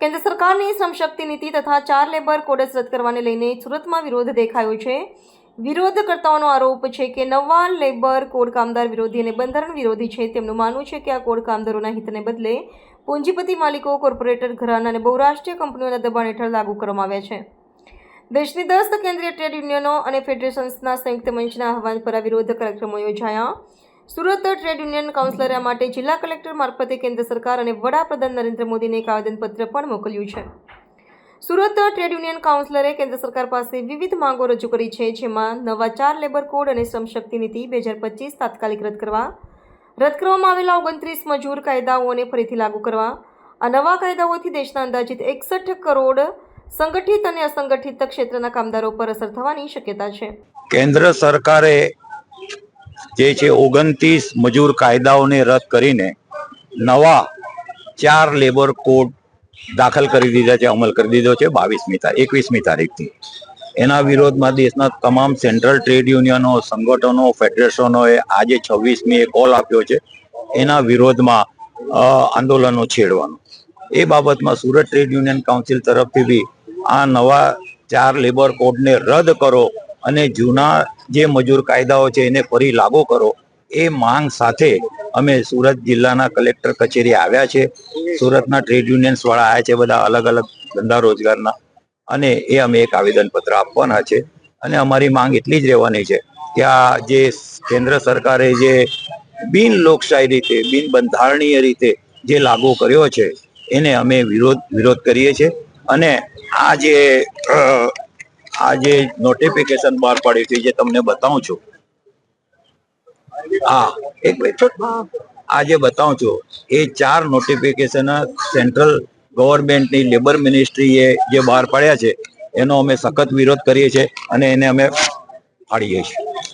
કેન્દ્ર સરકારની શ્રમશક્તિ નીતિ તથા ચાર લેબર કોડસ રદ કરવાને લઈને સુરતમાં વિરોધ દેખાયો છે. વિરોધકર્તાઓનો આરોપ છે કે નવા લેબર કોડ કામદાર વિરોધી અને બંધારણ વિરોધી છે. તેમનું માનવું છે કે આ કોડ કામદારોના હિતને બદલે પૂંજીપતિ માલિકો, કોર્પોરેટર, ઘરાના અને બહુરાષ્ટ્રીય કંપનીઓના દબાણ હેઠળ લાગુ કરવામાં આવ્યા છે. દેશની દસ કેન્દ્રીય ટ્રેડ યુનિયનો અને ફેડરેશન્સના સંયુક્ત મંચના આહવાન પર આ વિરોધ કાર્યક્રમો યોજાયા. સુરત ટ્રેડ યુનિયન કાઉન્સિલરે માટે જિલ્લા કલેક્ટર મારફતે કેન્દ્ર સરકાર અને વડાપ્રધાન નરેન્દ્ર મોદીને એક આવેદનપત્ર પણ મોકલ્યું છે. સુરત ટ્રેડ યુનિયન કાઉન્સિલરે કેન્દ્ર સરકાર પાસે વિવિધ માંગો રજૂ કરી છે, જેમાં નવા ચાર લેબર કોડ અને શ્રમશક્તિ નીતિ બે હજાર પચીસ તાત્કાલિક રદ કરવા, રદ કરવામાં આવેલા ઓગણત્રીસ મજૂર કાયદાઓને ફરીથી લાગુ કરવા, આ નવા કાયદાઓથી દેશના અંદાજિત એકસઠ કરોડ સંગઠિત અને અસંગઠિત ક્ષેત્રના કામદારો પર અસર થવાની શક્યતા છે. કેન્દ્ર સરકારે જે છે ઓગણત્રીસ મજૂર કાયદાઓને રદ કરીને નવા ચાર લેબર કોડ દાખલ કરી દીધા છે, અમલ કરી દીધો છે, બાવીસમી તારીખ, એકવીસમી તારીખથી. એના વિરોધમાં દેશના તમામ સેન્ટ્રલ ટ્રેડ યુનિયનો સંગઠનો ફેડરેશનોએ આજે છવ્વીસમી એ કોલ આપ્યો છે. એના વિરોધમાં આંદોલનો છેડવાનું. એ બાબતમાં સુરત ટ્રેડ યુનિયન કાઉન્સિલ તરફથી બી આ નવા ચાર લેબર કોડને રદ કરો અને જૂના જે મજૂર કાયદાઓ છે એને ફરી લાગુ કરો, એ માંગ સાથે અમે સુરત જિલ્લાના કલેક્ટર કચેરી આવ્યા છે. સુરતના ટ્રેડ યુનિયન્સ વાળા આવ્યા છે બધા અલગ અલગ ધંધા રોજગારના. અને એ અમે એક આવેદન પત્ર આપવાના છે. અને અમારી માંગ એટલી જ રહેવાની છે કે આ જે કેન્દ્ર સરકારે જે બિન લોકશાહી રીતે, બિન બંધારણીય રીતે જે લાગુ કર્યો છે, એને અમે વિરોધ વિરોધ કરીએ છીએ. અને આ જે આ જે નોટિફિકેશન બહાર પાડ્યું છે જે તમને બતાવું છું. હા, એક આ જે બતાવું છું, એ ચાર નોટિફિકેશન સેન્ટ્રલ ગવર્મેન્ટની લેબર મિનિસ્ટ્રીએ જે બહાર પાડ્યા છે, એનો અમે સખત વિરોધ કરીએ છીએ અને એને અમે ફાડીએ છીએ.